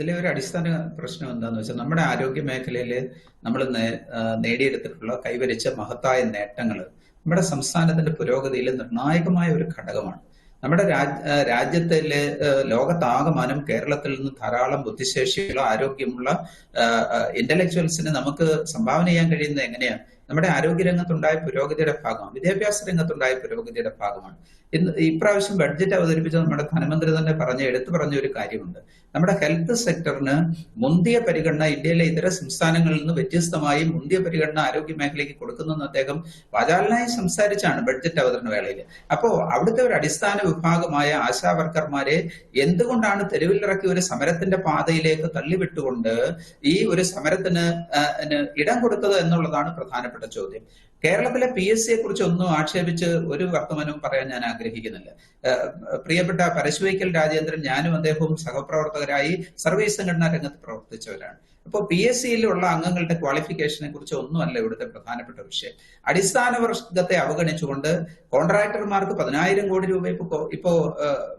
ഇതിലെ ഒരു അടിസ്ഥാന പ്രശ്നം എന്താന്ന് വെച്ചാൽ നമ്മുടെ ആരോഗ്യ മേഖലയിൽ നമ്മൾ നേടിയെടുത്തിട്ടുള്ള കൈവരിച്ച മഹത്തായ നേട്ടങ്ങൾ നമ്മുടെ സംസ്ഥാനത്തിന്റെ പുരോഗതിയിൽ നിർണായകമായ ഒരു ഘടകമാണ്. നമ്മുടെ രാജ് രാജ്യത്തിലെ ലോകത്താകമാനം കേരളത്തിൽ നിന്ന് ധാരാളം ബുദ്ധിശേഷിയുള്ള ആരോഗ്യമുള്ള ഇന്റലക്ച്വൽസിന് നമുക്ക് സംഭാവന ചെയ്യാൻ കഴിയുന്നത് എങ്ങനെയാണ് നമ്മുടെ ആരോഗ്യ രംഗത്തുണ്ടായ പുരോഗതിയുടെ ഭാഗമാണ്. വിദ്യാഭ്യാസ രംഗത്തുണ്ടായ പുരോഗതിയുടെ ഭാഗമാണ്. ഇന്ന് ഇപ്രാവശ്യം ബഡ്ജറ്റ് അവതരിപ്പിച്ച നമ്മുടെ ധനമന്ത്രി തന്നെ പറഞ്ഞ എടുത്തു പറഞ്ഞ ഒരു കാര്യമുണ്ട്. നമ്മുടെ ഹെൽത്ത് സെക്ടറിന് മുന്തിയ പരിഗണന ഇന്ത്യയിലെ ഇതര സംസ്ഥാനങ്ങളിൽ നിന്ന് വ്യത്യസ്തമായി മുന്തിയ പരിഗണന ആരോഗ്യ മേഖലയ്ക്ക് കൊടുക്കുന്നെന്ന് അദ്ദേഹം വാചാലനായി സംസാരിച്ചാണ് ബഡ്ജറ്റ് അവതരണ വേളയിൽ. അപ്പോ അവിടുത്തെ ഒരു അടിസ്ഥാന വിഭാഗമായ ആശാവർക്കർമാരെ എന്തുകൊണ്ടാണ് തെരുവിലിറക്കി ഒരു സമരത്തിന്റെ പാതയിലേക്ക് തള്ളിവിട്ടുകൊണ്ട് ഈ ഒരു സമരത്തിന് ഇടം കൊടുത്തത് എന്നുള്ളതാണ് പ്രധാനപ്പെട്ട ചോദ്യം. കേരളത്തിലെ പി എസ് സിയെ കുറിച്ച് ഒന്നും ആക്ഷേപിച്ച് ഒരു വർത്തമാനവും പറയാൻ ഞാൻ ആഗ്രഹിക്കുന്നില്ല. പ്രിയപ്പെട്ട പരശുവൈക്കൽ രാജേന്ദ്രൻ ഞാനും അദ്ദേഹവും സഹപ്രവർത്തകരായി സർവീസ് സംഘടനാ രംഗത്ത് പ്രവർത്തിച്ചവരാണ്. അപ്പോൾ പി എസ് സിയിലുള്ള അംഗങ്ങളുടെ ക്വാളിഫിക്കേഷനെ കുറിച്ച് ഒന്നുമല്ല ഇവിടുത്തെ പ്രധാനപ്പെട്ട വിഷയം. അടിസ്ഥാന വർഗത്തെ അവഗണിച്ചുകൊണ്ട് കോൺട്രാക്ടർമാർക്ക് പതിനായിരം കോടി രൂപ ഇപ്പോ ഇപ്പോ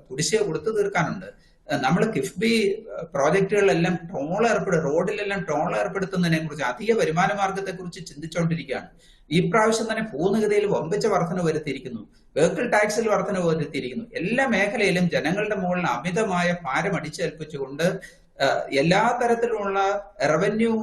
കുടിശ്ശിക കൊടുത്തു തീർക്കാനുണ്ട്. നമ്മൾ കിഫ്ബി പ്രോജക്റ്റുകളിലെല്ലാം ടോൾ ഏർപ്പെടും റോഡിലെല്ലാം ടോൾ ഏർപ്പെടുത്തുന്നതിനെ കുറിച്ച് അധിക വരുമാന മാർഗത്തെ കുറിച്ച് ചിന്തിച്ചുകൊണ്ടിരിക്കുകയാണ് ഈ പ്രാവശ്യം തന്നെ പൂർണഗതിയിൽ വമ്പിച്ച വർധന വരുത്തിയിരിക്കുന്നു. വെഹിക്കിൾ ടാക്സിൽ വർധന വരുത്തിയിരിക്കുന്നു. എല്ലാ മേഖലയിലും ജനങ്ങളുടെ മുകളിൽ അമിതമായ ഭാരം അടിച്ചേൽപ്പിച്ചുകൊണ്ട് എല്ലാ തരത്തിലുള്ള റവന്യൂ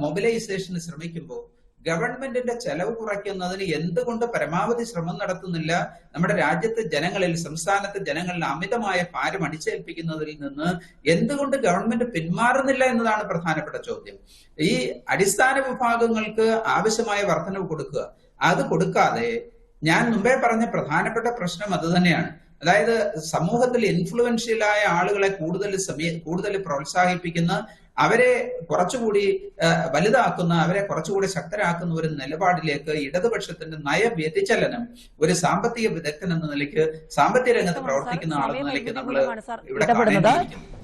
മൊബിലൈസേഷന് ശ്രമിക്കുമ്പോൾ ഗവൺമെന്റിന്റെ ചെലവ് കുറയ്ക്കുന്നതിന് എന്തുകൊണ്ട് പരമാവധി ശ്രമം നടത്തുന്നില്ല? നമ്മുടെ രാജ്യത്തെ ജനങ്ങളിൽ സംസ്ഥാനത്തെ ജനങ്ങളിൽ അമിതമായ ഭാരം അടിച്ചേൽപ്പിക്കുന്നതിൽ നിന്ന് എന്തുകൊണ്ട് ഗവൺമെന്റ് പിന്മാറുന്നില്ല എന്നതാണ് പ്രധാനപ്പെട്ട ചോദ്യം. ഈ അടിസ്ഥാന വിഭാഗങ്ങൾക്ക് ആവശ്യമായ വർധനവ് കൊടുക്കുക. അത് കൊടുക്കാതെ ഞാൻ മുമ്പേ പറഞ്ഞ പ്രധാനപ്പെട്ട പ്രശ്നം അത് തന്നെയാണ്. അതായത് സമൂഹത്തിൽ ഇൻഫ്ലുവൻഷ്യലായ ആളുകളെ കൂടുതൽ സമയ കൂടുതൽ പ്രോത്സാഹിപ്പിക്കുന്ന അവരെ കുറച്ചുകൂടി വലുതാക്കുന്ന അവരെ കുറച്ചുകൂടി ശക്തരാക്കുന്ന ഒരു നിലപാടിലേക്ക് ഇടതുപക്ഷത്തിന്റെ നയ വ്യതിചലനം ഒരു സാമ്പത്തിക വിദഗ്ധൻ എന്ന നിലയ്ക്ക് സാമ്പത്തിക രംഗത്ത് പ്രവർത്തിക്കുന്ന ആളെന്ന നിലയ്ക്ക് നമ്മൾ ഇവിടെ കാണേണ്ടിയിരിക്കുന്നു.